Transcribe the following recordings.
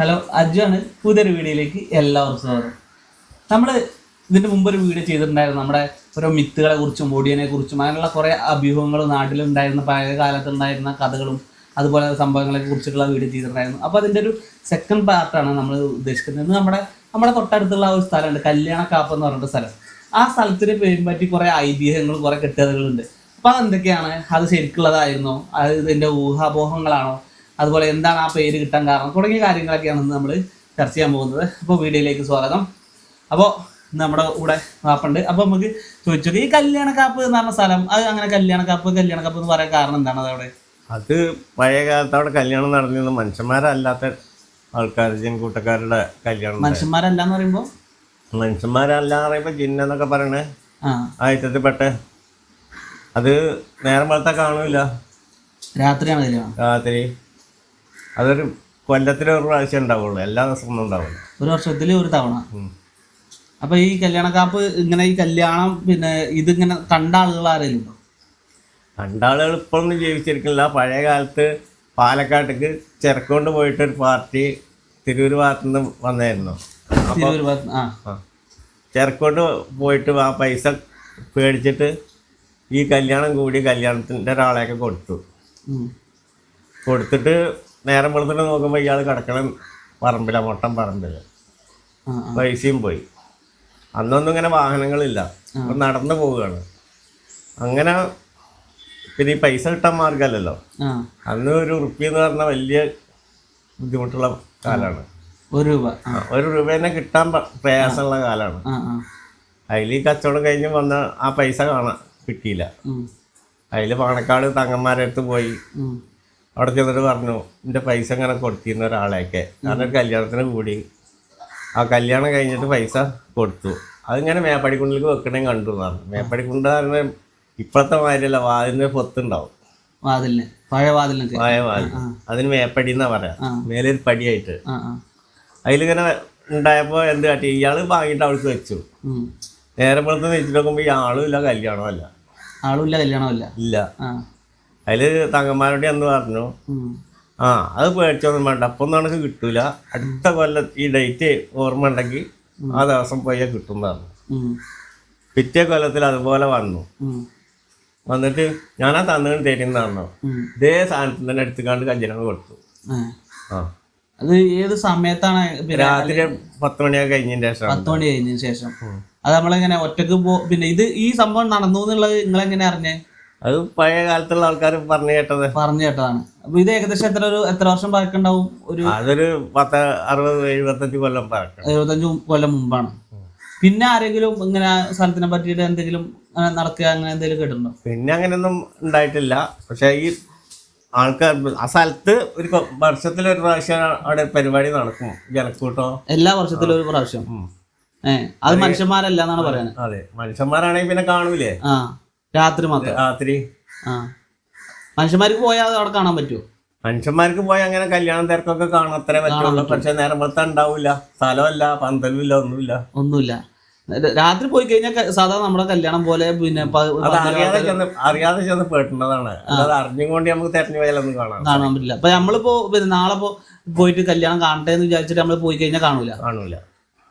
Hello Aju ആണ് പുതിയൊരു വീഡിയോയിലേക്ക് എല്ലാവർക്കും സ്വാഗതം. നമ്മൾ ഇതിന്റെ മുമ്പ് ഒരു വീഡിയോ ചെയ്തിട്ടുണ്ടായിരുന്നു. നമ്മുടെ ഓരോ മിത്തുകളെ കുറിച്ചും ഒടിയനെ കുറിച്ചും അങ്ങനെയുള്ള കുറേ അഭ്യൂഹങ്ങളും നാട്ടിലുണ്ടായിരുന്ന പഴയ കാലത്തുണ്ടായിരുന്ന കഥകളും അതുപോലെ സംഭവങ്ങളെ കുറിച്ചിട്ടുള്ള വീഡിയോ ചെയ്തിട്ടുണ്ടായിരുന്നു. അപ്പോൾ അതിന്റെ ഒരു സെക്കൻഡ് പാർട്ടാണ് നമ്മൾ ഉദ്ദേശിക്കുന്നത്. ഇന്ന് നമ്മുടെ നമ്മുടെ തൊട്ടടുത്തുള്ള ഒരു സ്ഥലമുണ്ട്. കല്യാണക്കാപ്പ് എന്ന് പറഞ്ഞിട്ട് സ്ഥലം. ആ സ്ഥലത്തിന് പേരും പറ്റി കുറേ ഐതിഹ്യങ്ങളും കുറേ കെട്ടുകഥകളുണ്ട്. അപ്പോൾ അതെന്തൊക്കെയാണ്? അത് ശരിക്കുള്ളതായിരുന്നോ? അത് ഇതിന്റെ ഊഹാപോഹങ്ങളാണോ? അതുപോലെ എന്താണ് ആ പേര് കിട്ടാൻ കാരണം തുടങ്ങിയ കാര്യങ്ങളൊക്കെയാണ് ഇന്ന് നമ്മൾ ചർച്ച ചെയ്യാൻ പോകുന്നത്. അപ്പോൾ വീഡിയോയിലേക്ക് സ്വാഗതം. അപ്പോൾ നമ്മുടെ കൂടെ വാപ്പുണ്ട്. അപ്പോൾ നമുക്ക് ചോദിച്ചു ഈ കല്യാണക്കാപ്പ് എന്ന് പറഞ്ഞ സ്ഥലം അത് അങ്ങനെ കല്യാണക്കാപ്പ് കല്യാണക്കാപ്പ് എന്ന് പറയാൻ കാരണം എന്താണ് അതവിടെ? അത് പഴയ കാലത്ത് അവിടെ കല്യാണം നടന്നിരുന്ന മനുഷ്യന്മാരല്ലാത്ത ആൾക്കാർ ജിൻകൂട്ടക്കാരുടെ കല്യാണം. മനുഷ്യന്മാരല്ല എന്ന് പറയുമ്പോൾ മനുഷ്യന്മാരല്ല എന്ന് പറയുമ്പോൾ ജിന്നെന്നൊക്കെ പറയണേ. ആയിരത്തിൽപ്പെട്ട. അത് നേരം വളർത്താൻ കാണൂല. രാത്രിയാണ് രാത്രി. അതൊരു കൊല്ലത്തിൽ ഒരു പ്രാവശ്യം ഉണ്ടാവുള്ളൂ. എല്ലാ ദിവസവും ഒന്നും ഉണ്ടാവില്ല ഒരു വർഷത്തിൽ ഒരു തവണ. അപ്പൊ ഈ കല്യാണ കാപ്പ് ഇങ്ങനെ ഈ കല്യാണം പിന്നെ ഇതിങ്ങനെ കണ്ട ആളുകൾ ആരെങ്കിലും ഉണ്ടോ? ആളുകൾ ഇപ്പോഴൊന്നും ജീവിച്ചിരിക്കില്ല പഴയ കാലത്ത് പാലക്കാട്ടേക്ക് ചെറുക്കൊണ്ട് പോയിട്ട് ഒരു പാർട്ടി തിരൂർ ഭാഗത്ത് നിന്ന് വന്നായിരുന്നു തിരൂർ ഭാഗത്ത് ആ. ആ. ചെറുക്കോട്ട് പോയിട്ട് ആ പൈസ പേടിച്ചിട്ട് ഈ കല്യാണം കൂടി കല്യാണത്തിന്റെ ഒരാളെയൊക്കെ കൊടുത്തു. കൊടുത്തിട്ട് നേരം വെളുത്തിട്ട് നോക്കുമ്പോൾ ഇയാൾ കിടക്കണം പറമ്പില മൊട്ടം പറമ്പിൽ പൈസയും പോയി. അന്നൊന്നും ഇങ്ങനെ വാഹനങ്ങളില്ല. അപ്പം നടന്നു പോവുകയാണ്. അങ്ങനെ പിന്നെ ഈ പൈസ കിട്ടാൻ മാർഗമല്ലല്ലോ അന്ന് ഒരു റുപ്പി എന്ന് പറഞ്ഞാൽ വലിയ ബുദ്ധിമുട്ടുള്ള കാലമാണ് ഒരു രൂപ. ഒരു രൂപേനെ തന്നെ കിട്ടാൻ പ്രയാസമുള്ള കാലമാണ് അതിൽ ഈ കച്ചവടം കഴിഞ്ഞ് വന്ന ആ പൈസ കാണാൻ കിട്ടിയില്ല. അതിൽ പാണക്കാട് തങ്ങന്മാരെ അടുത്ത് പോയി. അവിടെ ചെന്നിട്ട് പറഞ്ഞു എന്റെ പൈസ ഇങ്ങനെ കൊടുത്തിരുന്ന ഒരാളെയൊക്കെ. കാരണം ഒരു കല്യാണത്തിന് കൂടി. ആ കല്യാണം കഴിഞ്ഞിട്ട് പൈസ കൊടുത്തു. അതിങ്ങനെ മേപ്പടിക്കുണ്ടിലേക്ക് വെക്കണേ കണ്ടു പറഞ്ഞു. മേപ്പടിക്കുണ്ട് പറഞ്ഞാൽ ഇപ്പോഴത്തെ മാതിരിയല്ല വാതിലിന് പൊത്തുണ്ടാവും. വാതിലിന് പഴയ വാതിലിന് വായ വാതിൽ. അതിന് മേപ്പടി എന്നാ പറയാ. മേലൊരു പടിയായിട്ട്. അതിലിങ്ങനെ ഉണ്ടായപ്പോൾ എന്ത് കാട്ടി? ഇയാൾ വാങ്ങിയിട്ട് അവൾക്ക് വെച്ചു. നേരെ പുറത്ത് വെച്ചിട്ട് നോക്കുമ്പോൾ ഈ ആളും ഇല്ല കല്യാണമല്ല ആളുമില്ല കല്യാണമല്ല ഇല്ല അതിൽ തങ്ങന്മാരോട് എന്ന് പറഞ്ഞു ആ അത് പേടിച്ചൊന്നും വേണ്ട. അപ്പം ഒന്നും നമുക്ക് കിട്ടൂല. അടുത്ത കൊല്ലം ഈ ഡേറ്റ് ഓർമ്മ ഉണ്ടെങ്കിൽ ആ ദിവസം പോയാൽ കിട്ടും പറഞ്ഞു. പിറ്റേ കൊല്ലത്തിൽ അതുപോലെ വന്നു. വന്നിട്ട് ഞാനാ തന്നിട്ട് തരുന്നതാണോ പറഞ്ഞു. ഇതേ സാധനത്തിൽ തന്നെ എടുത്തുകാണ്ട് കല്യാണം കൊടുത്തു. ആ. അത് ഏത് സമയത്താണ് രാത്രി പത്ത് മണിയൊക്കെ കഴിഞ്ഞതിന് ശേഷം പത്ത് മണി കഴിഞ്ഞതിന് ശേഷം. അത് നമ്മളെങ്ങനെ ഒറ്റയ്ക്ക് പോ പിന്നെ ഇത് ഈ സംഭവം നടന്നു എന്നുള്ളത് നിങ്ങളെങ്ങനെ അറിഞ്ഞേ? അത് പഴയ കാലത്തുള്ള ആൾക്കാർ പറഞ്ഞു കേട്ടത്. പറഞ്ഞു കേട്ടതാണ്. അപ്പൊ ഇത് ഏകദേശം എത്ര ഒരു എത്ര വർഷം പഴക്കുണ്ടാവും ഒരു അതൊരു പത്ത് അറുപത് എഴുപത്തഞ്ച് കൊല്ലം പഴക്കം. എഴുപത്തഞ്ച് കൊല്ലം മുമ്പാണ്. പിന്നെ ആരെങ്കിലും ഇങ്ങനെ സ്ഥലത്തിനെ പറ്റിയിട്ട് എന്തെങ്കിലും നടക്കുക അങ്ങനെ എന്തെങ്കിലും കേട്ടിട്ടുണ്ടോ? പിന്നെ അങ്ങനെയൊന്നും ഉണ്ടായിട്ടില്ല. പക്ഷേ ഈ ആൾക്കാർ ആ സ്ഥലത്ത് ഒരു വർഷത്തിൽ ഒരു പ്രാവശ്യം അവിടെ പരിപാടി നടക്കും. ജനക്കൂട്ടോ? എല്ലാ വർഷത്തിലും ഒരു പ്രാവശ്യം. ഏഹ് അത് മനുഷ്യന്മാരല്ല എന്നാണ് പറയുന്നത്. അതെ. മനുഷ്യന്മാരാണെങ്കിൽ പിന്നെ കാണൂലേ? ആ. രാത്രി മാത്രം? രാത്രി. ആ. മനുഷ്യന്മാർക്ക് പോയാൽ അവിടെ കാണാൻ പറ്റുമോ മനുഷ്യന്മാർക്ക് പോയി അങ്ങനെ കല്യാണം തിരക്കൊക്കെ കാണാൻ അത്രേ പറ്റുള്ളൂ. പക്ഷെ നേരം വെളുത്ത ഉണ്ടാവില്ല സ്ഥലമല്ല പന്തലുമില്ല ഒന്നുമില്ല. ഒന്നുമില്ല. രാത്രി പോയി കഴിഞ്ഞാൽ സാധാരണ നമ്മുടെ കല്യാണം പോലെ പിന്നെ അത് അറിയാതെ ചെന്ന് അറിയാതെ ചെന്ന് പെട്ടുന്നതാണ് അല്ലാതെ അറിഞ്ഞുകൊണ്ട് നമുക്ക് തെരഞ്ഞു പോയാലൊന്നും കാണാം കാണാൻ പറ്റില്ല. അപ്പൊ നമ്മളിപ്പോ പിന്നെ നാളെ പോയിട്ട് കല്യാണം കാണട്ടെ എന്ന് വിചാരിച്ചിട്ട് നമ്മൾ പോയി കഴിഞ്ഞാൽ കാണൂല? കാണൂല.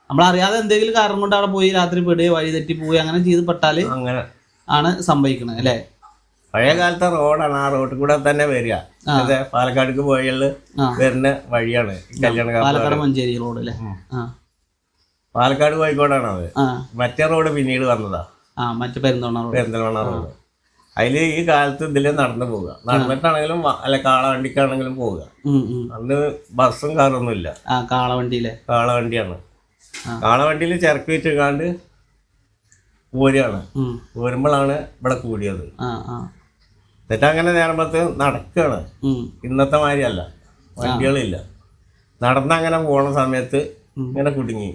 നമ്മൾ അറിയാതെ എന്തെങ്കിലും കാരണം കൊണ്ട് അവിടെ പോയി രാത്രി പെടുകയോ വഴി തെറ്റി പോയി അങ്ങനെ ചെയ്ത് പെട്ടാൽ അങ്ങനെ ആണ് സംഭവിക്കുന്നത് അല്ലേ? പഴയ കാലത്തെ റോഡാണ് ആ റോഡിൽ കൂടെ തന്നെ വരിക. അതെ പാലക്കാടേക്ക് പോയാൽ ആ. വരുന്ന വഴിയാണ് പാലക്കാട് മഞ്ചേരി റോഡ് അല്ലേ? പാലക്കാട് കോഴിക്കോടാണ് അത്? മറ്റേ റോഡ് പിന്നീട് വന്നതാ. ആ മറ്റേ പെരുന്തോണ റോഡ്. പെരുന്തോണ റോഡ്. അതിൽ ഈ കാലത്ത് ഇതിലും നടന്നു പോവുക. നടന്നിട്ടാണെങ്കിലും അല്ല കാളവണ്ടിക്കാണെങ്കിലും പോവുക. അന്ന് ബസ്സും കാറൊന്നും ഇല്ല കാളവണ്ടിയിലെ. കാളവണ്ടിയാണ്. കാളവണ്ടിയിൽ ചിരക്ക് വെച്ചിക്കാണ്ട് പോരുകയാണ് ഉം. ഇവിടെ കൂടിയത്. എന്നിട്ട് അങ്ങനെ നേരമ്പത്ത് നടക്കുകയാണ്. ഇന്നത്തെ മാതിരിയല്ല വണ്ടികളില്ല. നടന്നങ്ങനെ പോണ സമയത്ത് ഇങ്ങനെ കുടുങ്ങി.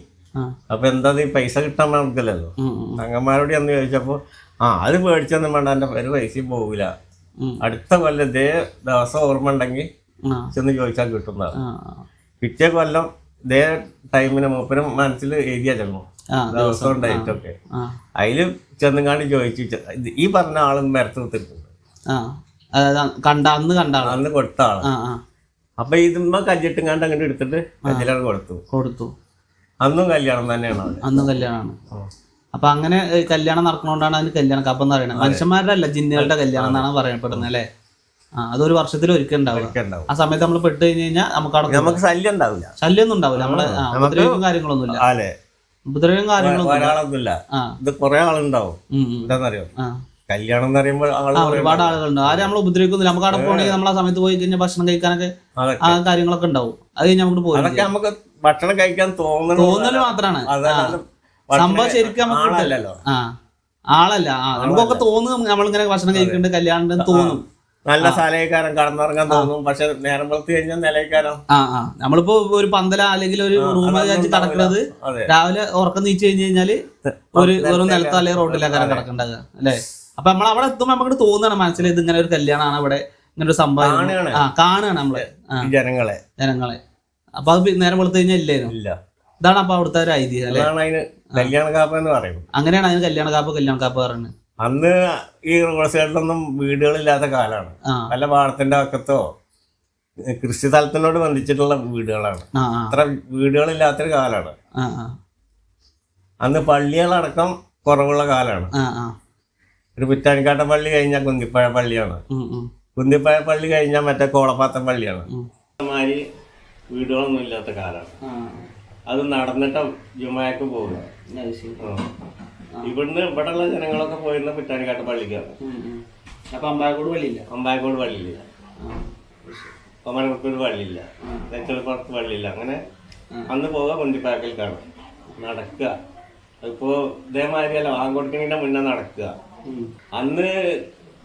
അപ്പൊ എന്താ ഈ പൈസ കിട്ടാൻ നമുക്കില്ലല്ലോ തങ്ങന്മാരോട് എന്ന് ചോദിച്ചപ്പോൾ ആ അത് പേടിച്ചൊന്നും വേണ്ട. എന്റെ ഒരു പൈസയും പോകില്ല അടുത്ത കൊല്ലം ഇതേ ദിവസം ഓർമ്മ ഉണ്ടെങ്കിൽ ചെന്ന് ചോദിച്ചാൽ കിട്ടുന്നതാണ്. പിറ്റേ കൊല്ലം ഇതേ ടൈമിന് മൂപ്പരും മനസ്സിൽ എഴുതിയാ ചെന്നു. ആ ദിവസവും ഡേറ്റൊക്കെ ആ അതിൽ ചെന്നുകാണ്ട് ചോദിച്ചു ഈ പറഞ്ഞ ആളും മരത്ത് കുത്തിട്ടുണ്ട് കണ്ട അന്ന് കണ്ട അന്ന് കൊടുത്ത ആൾ. അപ്പൊ ഇതുമ്മ കല്ലിട്ടുങ്ങാണ്ട് അങ്ങോട്ട് എടുത്തിട്ട് കല്യാണം കൊടുത്തു. കൊടുത്തു. അന്നും കല്യാണം തന്നെയാണ് അന്നും കല്യാണമാണ് അപ്പൊ അങ്ങനെ കല്യാണം നടക്കണോണ്ടാണ് അതിന് കല്യാണം കപ്പം എന്ന് പറയുന്നത് മനുഷ്യന്മാരുടെ അല്ല ജിന്നുകളുടെ കല്യാണം എന്നാണ് പറയപ്പെടുന്നത് അല്ലേ? ആ അതൊരു വർഷത്തിൽ ഒരിക്കൽ ഉണ്ടാവും ആ സമയത്ത് നമ്മൾ പെട്ട് കഴിഞ്ഞ് കഴിഞ്ഞാൽ നമുക്ക് ശല്യം നമുക്ക് ശല്യം ഉണ്ടാവില്ല. ശല്യമൊന്നും ഉണ്ടാവില്ല നമ്മൾ ആ, ഉപദ്രവവും കാര്യങ്ങളൊന്നുമില്ല ഇത് കുറെ ആളുണ്ടാവും. എന്താണെന്നറിയോ കല്യാണം എന്ന് പറയുമ്പോൾ ഒരുപാട് ആളുകളുണ്ട്. ആരും നമ്മൾ ഉപദ്രവിക്കുന്നില്ല. നമുക്ക് അവിടെ പോകണമെങ്കിൽ നമ്മൾ ആ സമയത്ത് പോയി കഴിഞ്ഞാൽ ഭക്ഷണം കഴിക്കാനൊക്കെ ആ കാര്യങ്ങളൊക്കെ ഉണ്ടാവും. അത് കഴിഞ്ഞ് നമുക്ക് പോയി അതൊക്കെ നമുക്ക് ഭക്ഷണം കഴിക്കാൻ തോന്നണം തോന്നൽ മാത്രമാണ് സംഭവം ശരിക്കും നമുക്ക് ആളല്ല. ആ. നമുക്കൊക്കെ തോന്നും നമ്മളിങ്ങനെ ഭക്ഷണം കഴിക്കുന്നുണ്ട് കല്യാണം തോന്നും. നല്ല സ്ഥലക്കാരൻ കടന്നിറങ്ങാൻ തോന്നും. പക്ഷെ നേരം വളർത്തി കഴിഞ്ഞാൽ നിലയ്ക്കാരോ? ആ ആ. നമ്മളിപ്പോ ഒരു പന്തല അല്ലെങ്കിൽ ഒരു റൂം കടക്കുന്നത് രാവിലെ ഉറക്കം നീച്ചു കഴിഞ്ഞു കഴിഞ്ഞാൽ ഒരു വെറും നിലത്തോ അല്ലെങ്കിൽ റോഡിലേക്കാരം കിടക്കണ്ടാകുക അല്ലേ? അപ്പൊ നമ്മൾ അവിടെ എത്തുമ്പോ നമുക്ക് തോന്നണം മനസ്സിൽ ഇത് ഇങ്ങനെ ഒരു കല്യാണമാണ് ഇവിടെ ഇങ്ങനെ ഒരു സംഭവം. ആ കാണുകയാണ് നമ്മൾ. ജനങ്ങളെ. ജനങ്ങളെ. അപ്പൊ അത് നേരം വെളുത്തു കഴിഞ്ഞാൽ ഇല്ലായിരുന്നു ഇല്ല. ഇതാണ് അപ്പൊ അവിടുത്തെ ഒരു ഐതിഹ്യം അല്ലെ? കല്യാണ കാപ്പ എന്ന് പറയും അങ്ങനെയാണ് അതിന് കല്യാണ കാപ്പ് കല്യാണ കാപ്പ് പറയുന്നത് അന്ന് ഈ റോഡ് സൈഡിലൊന്നും വീടുകളില്ലാത്ത കാലമാണ് നല്ല പാടത്തിന്റെ അക്കത്തോ കൃഷി സ്ഥലത്തിനോട് ബന്ധിച്ചിട്ടുള്ള വീടുകളാണ്. അത്ര വീടുകളില്ലാത്തൊരു കാലമാണ് അന്ന് പള്ളികളടക്കം കുറവുള്ള കാലമാണ് ഒരു പുറ്റാനിക്കാട്ട പള്ളി കഴിഞ്ഞാൽ കുന്തിപ്പഴ പള്ളിയാണ്. കുന്തിപ്പഴ പള്ളി കഴിഞ്ഞാൽ മറ്റേ കോളപ്പാത്ത പള്ളിയാണ്. മാതിരി വീടുകളൊന്നും ഇല്ലാത്ത കാലമാണ് അത് നടന്നിട്ട് ജുമായക്ക് ശരി. ഇവിടുന്ന് ഇവിടെയുള്ള ജനങ്ങളൊക്കെ പോയിരുന്ന പിറ്റാനിക്കാട്ട പള്ളിക്കാണ്. അപ്പൊ അമ്പായക്കോട് പള്ളിയില്ല. അമ്പായക്കോട് പള്ളിയില്ല. കൊമരക്കുട്ടൂർ പള്ളിയില്ല. നെച്ചൽപ്പുറത്ത് പള്ളിയില്ല. അങ്ങനെ അന്ന് പോവുക കുന്തിപ്പാക്കൽക്കാണ് നടക്കുക. ഇപ്പോ ഇതേമാതിരിയല്ല വാങ്ങൊടുക്കുന്നതിന്റെ മുന്നേ നടക്കുക. അന്ന്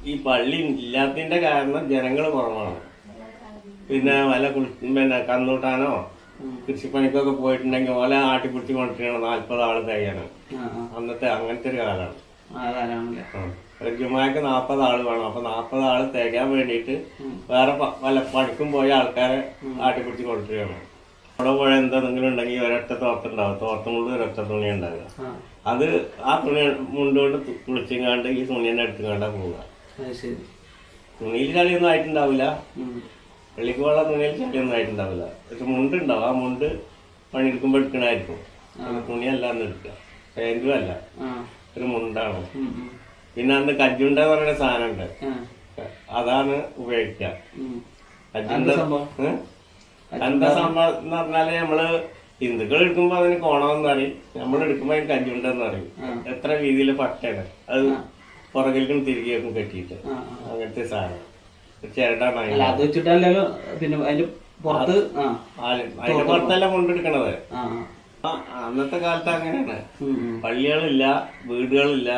ഈ പള്ളി ഇല്ലാത്തതിന്റെ കാരണം ജനങ്ങൾ കുറവാണ്. പിന്നെ വല്ല കുളി പിന്നെ കന്നൂട്ടാനോ കൃഷിപ്പണിക്കൊക്കെ പോയിട്ടുണ്ടെങ്കിൽ ഓല ആട്ടിപ്പിടിച്ച് കൊണ്ടിരിക്കണം നാല്പത് ആൾ ആ. അന്നത്തെ അങ്ങനത്തെ ഒരു കാലമാണ്. നാപ്പത് ആ. ഒരു ജുമാക്ക് നാൽപ്പത് ആൾ വേണം. അപ്പൊ നാൽപ്പത് ആൾ തേക്കാൻ വേണ്ടിയിട്ട് വേറെ പല വല്ല പണിക്കും പോയ ആൾക്കാരെ ആട്ടിപ്പിടിച്ച് കൊണ്ടിരിക്കണം അവിടെ പോയ എന്തെങ്കിലും ഉണ്ടെങ്കിൽ ഒരൊറ്റ തോർത്തുണ്ടാവും തോർത്തും കൊണ്ട് ഒരൊറ്റ തുണി ഉണ്ടാവുക. അത് ആ തുണി മുണ്ടുകൊണ്ട് കുളിച്ചും കണ്ട് ഈ തുണി തന്നെ എടുത്തുകൊണ്ടാ പോവുക. തുണിയിൽ കളിയൊന്നും ആയിട്ടുണ്ടാവില്ല. പോകാനുള്ള തുണിയിൽ ചളിയൊന്നും ആയിട്ടുണ്ടാവില്ല. പക്ഷെ മുണ്ടുണ്ടാവും. ആ മുണ്ട് പണിയെടുക്കുമ്പോൾ എടുക്കണായിരിക്കും തുണിയല്ല തുണിയല്ലാന്ന് എടുക്കുക. പാന്റും അല്ല. ഒരു മുണ്ടാണ്. പിന്നെ അന്ന് കജ്ജുണ്ട എന്ന് പറയുന്ന സാധനം ഉണ്ട് അതാണ് ഉപയോഗിക്കുക. ഉം. കജ്ജുണ്ട എന്താ സംഭവം? എന്ന് പറഞ്ഞാൽ നമ്മൾ ഹിന്ദുക്കൾ എടുക്കുമ്പോ അതിന് കോണമെന്ന് പറയും. നമ്മൾ എടുക്കുമ്പോ അതിന് കഞ്ചുണ്ടെന്ന് പറയും. എത്ര രീതിയിൽ പട്ടയാണ്. അത് പുറകിലേക്കും തിരികെയൊക്കെ കെട്ടിയിട്ട്. അങ്ങനത്തെ സാധനം. അല്ല അത് വെച്ചിട്ടല്ലോ പിന്നെ അതിന്റെ പുറത്ത് അതിന്റെ പുറത്തല്ല കൊണ്ടെടുക്കണത്? അന്നത്തെ കാലത്ത് അങ്ങനെയാണ്. പള്ളികളില്ല വീടുകളില്ല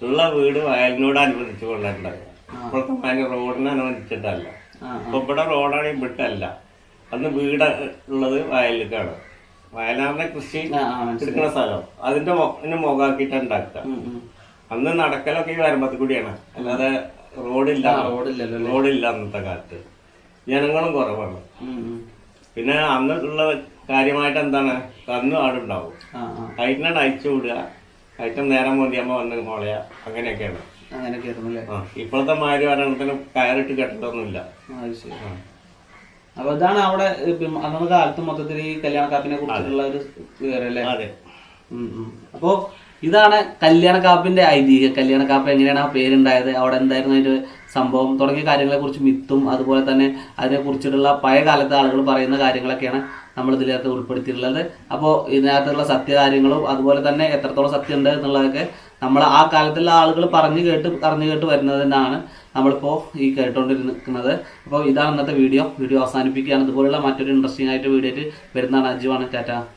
ഉള്ള വീട് വയലിനോട് അനുവദിച്ചു കൊണ്ടിട്ടുണ്ടായിരുന്നു ഇപ്പോഴത്തെ റോഡിനെ അനുവദിച്ചിട്ടല്ല ഇപ്പൊ ഇവിടെ റോഡാണ് ഇവിട്ടല്ല അന്ന് വീട് ഉള്ളത് വയലിലേക്കാണ്. വയലാറിന്റെ കൃഷി. എടുക്കുന്ന സ്ഥലം. അതിന്റെ മുഖാക്കിട്ട് ഉണ്ടാക്കുക. അന്ന് നടക്കലൊക്കെ ഈ വരമ്പത്തിൽ കൂടിയാണ്. അല്ലാതെ റോഡില്ല റോഡില്ലല്ലോ? റോഡില്ല അന്നത്തെ കാലത്ത്. ജനങ്ങളും കുറവാണ്. പിന്നെ അന്ന് ഉള്ള കാര്യമായിട്ട് എന്താണ്? കന്ന് ആടുണ്ടാവും. അതിനാണ് അയച്ചു വിടുക. ഹൈറ്റം നേരം മതിയാകുമ്പോൾ വന്ന് മോളയ. അങ്ങനെയൊക്കെയാണ്. ഇപ്പോഴത്തെ മാതിരി വരണത്തിന് കയറിട്ട് ശരി. അപ്പൊ ഇതാണ് അവിടെ അന്നത്തെ കാലത്ത് മൊത്തത്തിൽ ഈ കല്യാണ കാപ്പിനെ കുറിച്ചുള്ള ഒരു അല്ലേ? അതെ. അപ്പോ ഇതാണ് കല്യാണ കാപ്പിന്റെ ഐതിഹ്യം. കല്യാണക്കാപ്പ് എങ്ങനെയാണ് ആ പേരുണ്ടായത്? അവിടെ എന്തായിരുന്നു അതിന്റെ സംഭവം? തുടങ്ങിയ കാര്യങ്ങളെ കുറിച്ച് മിത്തും അതുപോലെ തന്നെ അതിനെ കുറിച്ചിട്ടുള്ള പഴയ കാലത്തെ ആളുകൾ പറയുന്ന കാര്യങ്ങളൊക്കെയാണ് നമ്മൾ ഇതിനകത്ത് ഉൾപ്പെടുത്തിയിട്ടുള്ളത്. അപ്പോൾ ഇതിനകത്തുള്ള സത്യകാര്യങ്ങളും അതുപോലെ തന്നെ എത്രത്തോളം സത്യം ഉണ്ട് എന്നുള്ളതൊക്കെ നമ്മൾ ആ കാലത്തുള്ള ആളുകൾ പറഞ്ഞു കേട്ട് പറഞ്ഞു കേട്ട് വരുന്നതിനാണ് നമ്മളിപ്പോൾ ഈ കേട്ടുകൊണ്ടിരിക്കുന്നത് അപ്പോൾ ഇതാണ് ഇന്നത്തെ വീഡിയോ. വീഡിയോ അവസാനിപ്പിക്കുകയാണ്. ഇതുപോലുള്ള മറ്റൊരു ഇൻട്രസ്റ്റിംഗ് ആയിട്ട് വീഡിയോ ആയിട്ട് വരുന്നതാണ് അജുവാണ്. ടാറ്റ.